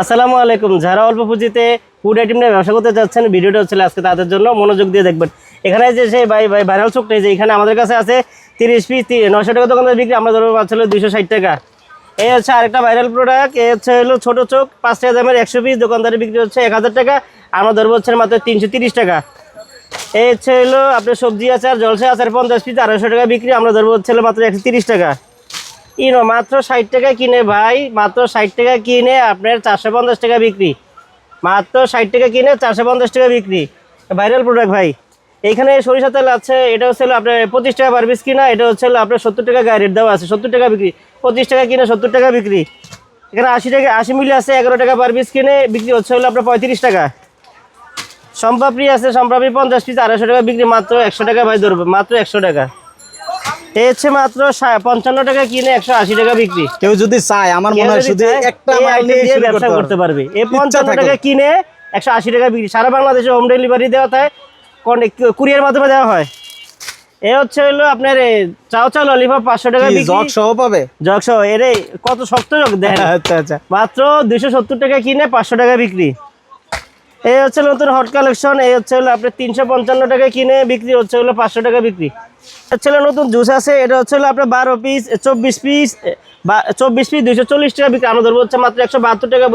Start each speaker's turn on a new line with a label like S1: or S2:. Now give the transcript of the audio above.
S1: আসসালামু আলাইকুম। যারা অল্প পুঁজিতে ফুড আইটেম নিয়ে ব্যবসা করতে যাচ্ছেন, ভিডিওটা হচ্ছে আজকে তাদের জন্য মনোযোগ দিয়ে দেখবেন। এখানে যে সেই ভাই ভাই ভাইরাল চোখটা যে এখানে আমাদের কাছে আছে তিরিশ পিস নশো টাকা দোকানের বিক্রি, আমরা ধরবো পাচ্ছিল দুশো ষাট টাকা। এই হচ্ছে আরেকটা ভাইরাল প্রোডাক্ট এই হচ্ছে হলো ছোটো চোখ পাঁচ টাকা দামের একশো পিস দোকানদারি বিক্রি হচ্ছে এক হাজার টাকা, আমরা ধরবো হচ্ছে মাত্র তিনশো তিরিশ টাকা। এই হচ্ছে হলো আপনার সবজি আচার, জলসা আচার, পঞ্চাশ পিস আড়াইশো টাকা বিক্রি, আমরা ধরবো হচ্ছে মাত্র একশো তিরিশ টাকা। ইনো, মাত্র ষাট টাকা কিনে ভাই, মাত্র ষাট টাকা কিনে আপনার চারশো পঞ্চাশ টাকা বিক্রি। মাত্র ষাট টাকা কিনে চারশো পঞ্চাশ টাকা বিক্রি। ভাইরাল প্রোডাক্ট ভাই। এইখানে সরিষা তেল আছে, এটা হচ্ছে আপনার পঁচিশ টাকা পার পিস কিনা, এটা হচ্ছে আপনার সত্তর টাকা গায়ে রেট দেওয়া আছে, সত্তর টাকা বিক্রি। পঁচিশ টাকা কিনে সত্তর টাকা বিক্রি। এখানে আশি টাকা, আশি মিলি আছে, এগারো টাকা পার পিস কিনে, বিক্রি হচ্ছে হলো আপনার পঁয়ত্রিশ টাকা। সম্পাপড়ি আছে, সম্পাপড়ি পঞ্চাশ পিস আড়াইশো টাকা বিক্রি, মাত্র একশো টাকা ভাই ধরবে, মাত্র একশো টাকা। হচ্ছে মাত্র পঞ্চান্ন টাকা কিনে একশো আশি টাকা বিক্রি।
S2: কেউ যদি চায় আমার মনে হয় শুধু একটা মাল নিয়ে
S1: ব্যবসা করতে পারবে। এই পঞ্চান্ন টাকা কিনে একশো আশি টাকা বিক্রি। সারা বাংলাদেশে হোম ডেলিভারি দেওয়া হয় কুরিয়ার মাধ্যমে দেওয়া হয়। এ হচ্ছে হলো আপনার চাও চাও ললিপপ পাঁচশো টাকা
S2: জগ সহ পাবে?
S1: জগ সহ এর কত শক্ত জগ দেন
S2: আচ্ছা আচ্ছা।
S1: মাত্র দুইশো সত্তর টাকা কিনে পাঁচশো টাকা বিক্রি। এই হচ্ছে নতুন হট কালেকশন এই হচ্ছে হলো আপনার তিনশো পঞ্চান্ন টাকা কিনে বিক্রি, হচ্ছে হলো পাঁচশো টাকা বিক্রি। হচ্ছে নতুন জুস আছে, এটা হচ্ছে হলো আপনার বারো পিস চব্বিশ পিস বা চব্বিশ পিস দুইশো চল্লিশ টাকা বিক্রি আমাদের হচ্ছে মাত্র একশো বাহাত্তর টাকা